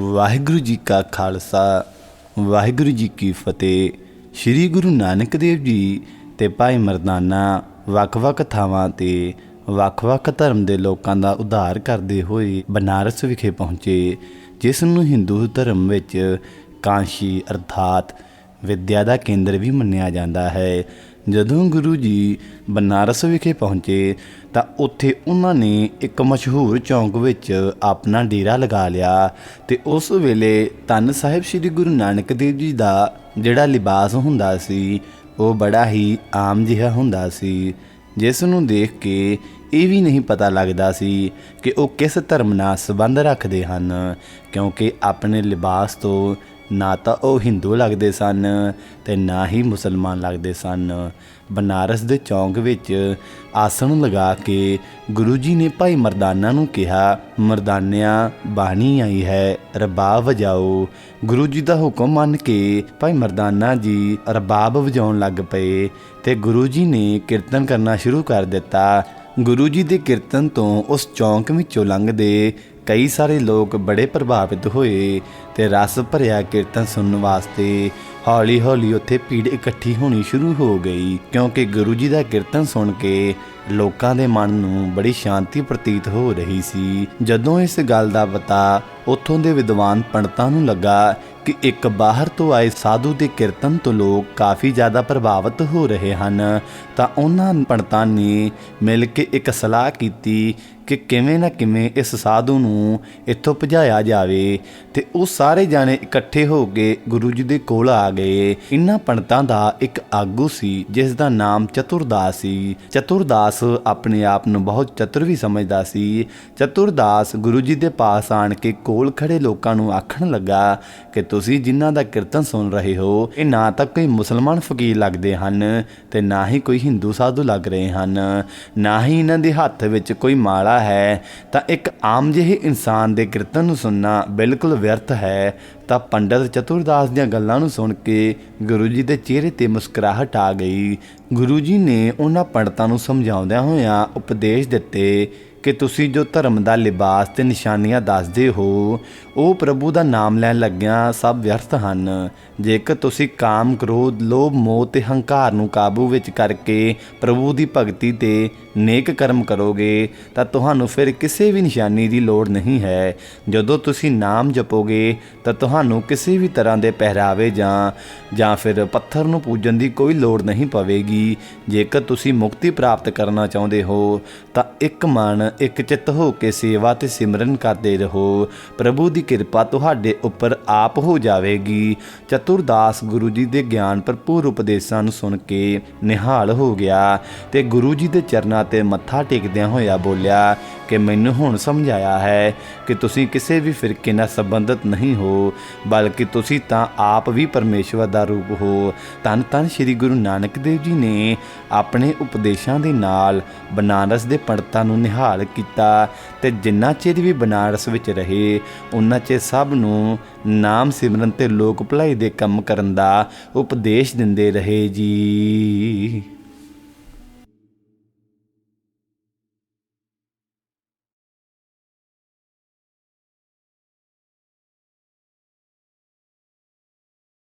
ਵਾਹਿਗੁਰੂ ਜੀ ਕਾ ਖਾਲਸਾ, ਵਾਹਿਗੁਰੂ ਜੀ ਕੀ ਫਤਿਹ। ਸ੍ਰੀ ਗੁਰੂ ਨਾਨਕ ਦੇਵ ਜੀ ਤੇ ਭਾਈ ਮਰਦਾਨਾ ਵੱਖ-ਵੱਖ ਥਾਵਾਂ ਤੇ ਵੱਖ-ਵੱਖ ਧਰਮ ਦੇ ਲੋਕਾਂ ਦਾ ਉਧਾਰ ਕਰਦੇ ਹੋਏ ਬਨਾਰਸ ਵਿਖੇ ਪਹੁੰਚੇ, ਜਿਸ ਨੂੰ ਹਿੰਦੂ ਧਰਮ ਵਿੱਚ ਕਾਂਸ਼ੀ ਅਰਥਾਤ ਵਿਦਿਆ ਦਾ ਕੇਂਦਰ ਵੀ ਮੰਨਿਆ ਜਾਂਦਾ ਹੈ। ਜਦੋਂ ਗੁਰੂ ਜੀ ਬਨਾਰਸ ਵਿਖੇ ਪਹੁੰਚੇ ਤਾਂ ਉੱਥੇ ਉਹਨਾਂ ਨੇ ਇੱਕ ਮਸ਼ਹੂਰ ਚੌਂਕ ਵਿੱਚ ਆਪਣਾ ਡੇਰਾ ਲਗਾ ਲਿਆ ਤੇ ਉਸ ਵੇਲੇ ਧੰਨ ਸਾਹਿਬ ਸ੍ਰੀ ਗੁਰੂ ਨਾਨਕ ਦੇਵ ਜੀ ਦਾ ਜਿਹੜਾ ਲਿਬਾਸ ਹੁੰਦਾ ਸੀ, ਉਹ ਬੜਾ ਹੀ ਆਮ ਜਿਹਾ ਹੁੰਦਾ ਸੀ, ਜਿਸ ਨੂੰ ਦੇਖ ਕੇ ਇਹ ਵੀ ਨਹੀਂ ਪਤਾ ਲੱਗਦਾ ਸੀ ਕਿ ਉਹ ਕਿਸ ਧਰਮ ਨਾਲ ਸੰਬੰਧ ਰੱਖਦੇ ਹਨ, ਕਿਉਂਕਿ ਆਪਣੇ ਲਿਬਾਸ ਤੋਂ ਨਾ ਤਾਂ ਉਹ ਹਿੰਦੂ ਲੱਗਦੇ ਸਨ ਤੇ ਨਾ ਹੀ ਮੁਸਲਮਾਨ ਲੱਗਦੇ ਸਨ। ਬਨਾਰਸ ਦੇ ਚੌਂਕ ਵਿੱਚ ਆਸਣ ਲਗਾ ਕੇ ਗੁਰੂ ਜੀ ਨੇ ਭਾਈ ਮਰਦਾਨਾ ਨੂੰ ਕਿਹਾ, ਮਰਦਾਨਿਆ, ਬਾਣੀ ਆਈ ਹੈ, ਰਬਾਬ ਵਜਾਓ। ਗੁਰੂ ਜੀ ਦਾ ਹੁਕਮ ਮੰਨ ਕੇ ਭਾਈ ਮਰਦਾਨਾ ਜੀ ਰਬਾਬ ਵਜਾਉਣ ਲੱਗ ਪਏ ਤੇ ਗੁਰੂ ਜੀ ਨੇ ਕੀਰਤਨ ਕਰਨਾ ਸ਼ੁਰੂ ਕਰ ਦਿੱਤਾ। ਗੁਰੂ ਜੀ ਦੇ ਕੀਰਤਨ ਤੋਂ ਉਸ ਚੌਂਕ ਵਿੱਚੋਂ ਲੰਘਦੇ ਕਈ ਸਾਰੇ ਲੋਕ ਬੜੇ ਪ੍ਰਭਾਵਿਤ ਹੋਏ ਤੇ ਰਸ ਭਰਿਆ ਕੀਰਤਨ ਸੁਣਨ ਵਾਸਤੇ ਹੌਲੀ-ਹੌਲੀ ਉੱਥੇ ਭੀੜ ਇਕੱਠੀ ਹੋਣੀ ਸ਼ੁਰੂ ਹੋ ਗਈ, ਕਿਉਂਕਿ ਗੁਰੂ ਜੀ ਦਾ ਕੀਰਤਨ ਸੁਣ ਕੇ ਲੋਕਾਂ ਦੇ ਮਨ ਨੂੰ ਬੜੀ ਸ਼ਾਂਤੀ ਪ੍ਰਤੀਤ ਹੋ ਰਹੀ ਸੀ। ਜਦੋਂ ਇਸ ਗੱਲ ਦਾ ਪਤਾ ਉੱਥੋਂ ਦੇ ਵਿਦਵਾਨ ਪੰਡਤਾਂ ਨੂੰ ਲੱਗਾ ਕਿ ਇੱਕ ਬਾਹਰ ਤੋਂ ਆਏ ਸਾਧੂ ਦੇ ਕੀਰਤਨ ਤੋਂ ਲੋਕ ਕਾਫੀ ਜ਼ਿਆਦਾ ਪ੍ਰਭਾਵਿਤ ਹੋ ਰਹੇ ਹਨ, ਤਾਂ ਉਹਨਾਂ ਪੰਡਤਾਂ ਨੇ ਮਿਲ ਕੇ ਇੱਕ ਸਲਾਹ ਕੀਤੀ ਕਿ ਕਿਵੇਂ ਨਾ ਕਿਵੇਂ ਇਸ ਸਾਧੂ ਨੂੰ ਇੱਥੋਂ ਭਜਾਇਆ ਜਾਵੇ ਤੇ ਉਹ ਸਾਰੇ ਜਾਣੇ ਇਕੱਠੇ ਹੋ ਕੇ ਗੁਰੂ ਜੀ ਦੇ ਕੋਲ ਆ ਗਏ। ਇਨ੍ਹਾਂ ਪੰਡਤਾਂ ਦਾ ਇੱਕ ਆਗੂ ਸੀ, ਜਿਸ ਦਾ ਨਾਮ ਚਤੁਰਦਾਸ ਸੀ। ਚਤੁਰਦਾਸ ਆਪਣੇ ਆਪ ਨੂੰ ਬਹੁਤ ਚਤੁਰ ਵੀ ਸਮਝਦਾ ਸੀ। ਚਤੁਰਦਾਸ ਗੁਰੂ ਜੀ ਦੇ ਪਾਸ ਆਣ ਕੇ ਕੋਲ ਖੜੇ ਲੋਕਾਂ ਨੂੰ ਆਖਣ ਲੱਗਾ ਕਿ ਤੁਸੀਂ ਜਿਨ੍ਹਾਂ ਦਾ ਕੀਰਤਨ ਸੁਣ ਰਹੇ ਹੋ, ਇਹ ਨਾ ਤਾਂ ਕੋਈ ਮੁਸਲਮਾਨ ਫਕੀਰ ਲੱਗਦੇ ਹਨ ਤੇ ਨਾ ਹੀ ਕੋਈ ਹਿੰਦੂ ਸਾਧੂ ਲੱਗ ਰਹੇ ਹਨ। ਨਾ ਹੀ ਇਹਨਾਂ ਦੇ ਹੱਥ ਵਿੱਚ ਕੋਈ ਮਾਲਾ ਹੈ, ਤਾਂ ਇੱਕ ਆਮ ਜਿਹੇ ਇਨਸਾਨ ਦੇ ਕੀਰਤਨ ਨੂੰ ਸੁਣਨਾ ਬਿਲਕੁਲ ਵਿਅਰਥ ਹੈ। ਤਾਂ ਪੰਡਤ ਚਤੁਰਦਾਸ ਦੀਆਂ ਗੱਲਾਂ ਨੂੰ ਸੁਣ ਕੇ ਗੁਰੂ ਜੀ ਦੇ ਚਿਹਰੇ ਤੇ ਮੁਸਕਰਾਹਟ ਆ ਗਈ। ਗੁਰੂ ਜੀ ਨੇ ਉਹਨਾਂ ਪੰਡਤਾਂ ਨੂੰ ਸਮਝਾਉਂਦਿਆਂ ਹੋਇਆਂ ਉਪਦੇਸ਼ ਦਿੱਤੇ ਕਿ ਤੁਸੀਂ ਜੋ ਧਰਮ ਦਾ ਲਿਬਾਸ ਤੇ ਨਿਸ਼ਾਨੀਆਂ ਦੱਸਦੇ ਹੋ ਉਹ ਪ੍ਰਭੂ ਦਾ ਨਾਮ ਲੈਣ ਲੱਗਿਆਂ ਸਭ ਵਿਅਰਥ ਹਨ। ਜੇਕਰ ਤੁਸੀਂ ਕਾਮ, ਕ੍ਰੋਧ, ਲੋਭ, ਮੋਹ ਤੇ ਹੰਕਾਰ ਨੂੰ ਕਾਬੂ ਵਿੱਚ ਕਰਕੇ ਪ੍ਰਭੂ ਦੀ ਭਗਤੀ ਤੇ ਨੇਕ ਕਰਮ ਕਰੋਗੇ, ਤਾਂ ਤੁਹਾਨੂੰ ਫਿਰ ਕਿਸੇ ਵੀ ਨਿਸ਼ਾਨੀ ਦੀ ਲੋੜ ਨਹੀਂ ਹੈ। ਜਦੋਂ ਤੁਸੀਂ ਨਾਮ ਜਪੋਗੇ, ਤਾਂ ਤੁਹਾਨੂੰ ਕਿਸੇ ਵੀ ਤਰ੍ਹਾਂ ਦੇ ਪਹਿਰਾਵੇ ਜਾਂ ਜਾਂ ਫਿਰ ਪੱਥਰ ਨੂੰ ਪੂਜਣ ਦੀ ਕੋਈ ਲੋੜ ਨਹੀਂ ਪਵੇਗੀ। ਜੇਕਰ ਤੁਸੀਂ ਮੁਕਤੀ ਪ੍ਰਾਪਤ ਕਰਨਾ ਚਾਹੁੰਦੇ ਹੋ, ਤਾਂ ਇੱਕ ਮਨ, ਇੱਕ ਚਿੱਤ ਹੋ ਕੇ ਸੇਵਾ ਤੇ ਸਿਮਰਨ ਕਰਦੇ ਰਹੋ। ਪ੍ਰਭੂ ਦੀ ਕਿਰਪਾ ਤੁਹਾਡੇ ਉੱਪਰ ਆਪ ਹੋ ਜਾਵੇਗੀ। ਚਤੁਰਦਾਸ ਗੁਰੂ ਜੀ ਦੇ ਗਿਆਨ ਭਰਪੂਰ ਉਪਦੇਸ਼ਾਂ ਨੂੰ ਸੁਣ ਕੇ ਨਿਹਾਲ ਹੋ ਗਿਆ ਤੇ ਗੁਰੂ ਜੀ ਦੇ ਚਰਨਾਂ ਤੇ ਮੱਥਾ ਟੇਕਦਿਆਂ ਹੋਇਆ ਬੋਲਿਆ ਕਿ ਮੈਨੂੰ ਹੁਣ ਸਮਝ ਆਇਆ ਹੈ ਕਿ ਤੁਸੀਂ ਕਿਸੇ ਵੀ ਫਿਰਕੇ ਨਾਲ ਸੰਬੰਧਿਤ ਨਹੀਂ ਹੋ, ਬਲਕਿ ਤੁਸੀਂ ਤਾਂ ਆਪ ਵੀ ਪਰਮੇਸ਼ਵਰ ਦਾ ਰੂਪ ਹੋ। ਤਨ ਤਨ ਸ੍ਰੀ ਗੁਰੂ ਨਾਨਕ ਦੇਵ ਜੀ ਨੇ ਆਪਣੇ ਉਪਦੇਸ਼ਾਂ ਦੇ ਨਾਲ ਬਨਾਰਸ ਦੇ ਪੰਡਤਾਂ ਨੂੰ ਨਿਹਾਲ ਕੀਤਾ ਤੇ ਜਿੰਨਾ ਚਿਰ ਵੀ ਬਨਾਰਸ ਵਿੱਚ ਰਹੇ, ਉਹਨਾਂ ਚਿਰ ਸਭ ਨੂੰ ਨਾਮ ਸਿਮਰਨ ਤੇ ਲੋਕ ਭਲਾਈ ਦੇ ਕੰਮ ਕਰਨ ਦਾ ਉਪਦੇਸ਼ ਦਿੰਦੇ ਰਹੇ ਜੀ।